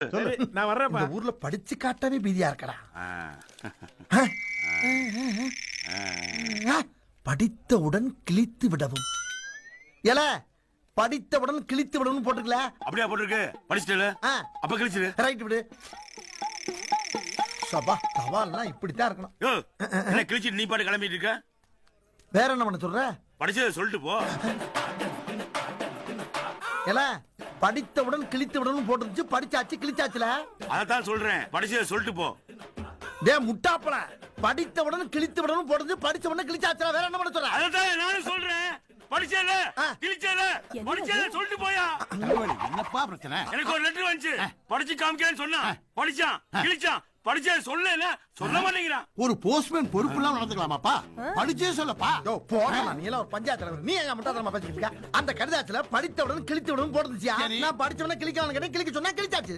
சரி நான் வர்றேன்ப்பா இந்த ஊர்ல படிச்சு காட்டவே பீதியா இருக்கடா. ஆ. ஆ, படித்தவுடன் கிழித்து விடவும். ஏல படித்தவுடன் கிழித்து விடவும் போட்டுக்கல அப்படியா போட்டிருக்கு? படிச்சிட்டல ஆ, அப்ப கழிச்சிரு. ரைட் விடு. சபா சவால்லாம் இப்படித்தான் இருக்கணும். யோ என்ன கிழிச்சிட்டு நீ பாட்டு கிளம்பிட்டு இருக்க? வேற என்ன பண்ண சொல்ற? படிச்சதை சொல்லிட்டு போ. ஏல படித்தவுடன் கிழித்து விடவும் போட்டுருச்சு படிச்சாச்சு கிழிச்சாச்சுல? அதான் சொல்றேன். படிச்சதை சொல்லிட்டு போ. டே முட்டாப்பல. படித்தவுடன் கிழித்து விடவும் போட்டுருச்சு படிச்ச உடனே கிழிச்சாச்சுல. வேற என்ன பண்ண சொல்ற? அதான் நானும் சொல்றேன். படிச்சல ஆ. கிழிச்சல படிச்சத சொல்லிட்டு போயா. என்னப்பா பிரச்சனை? எனக்கு ஒரு லெட்டர் வந்துச்சு. படிச்சு காமிக்கன்னு சொன்னா படிச்சான் கிழிச்சான். படிச்சத சொல்லல சொல்ல மாட்டேங்கிறான். ஒரு போஸ்ட்மேன் பொறுப்பு இல்லாம நடந்துக்கலாமாப்பா படிச்சே சொல்லப்பா. யோ போடா நீ எல்லாம் ஒரு பஞ்சாயத்து தலைவர். நீ எங்க முட்டாத்தனமா பேசிட்டு இருக்க? அந்த கடிதாச்சுல படித்தவுடன் கிழித்து விடவும் போட்டுருச்சியா சரி. நான் படிச்சவன கிழிக்கலாம் கேட்டேன். கிழிக்க சொன்னா கிழிச்சாச்சு.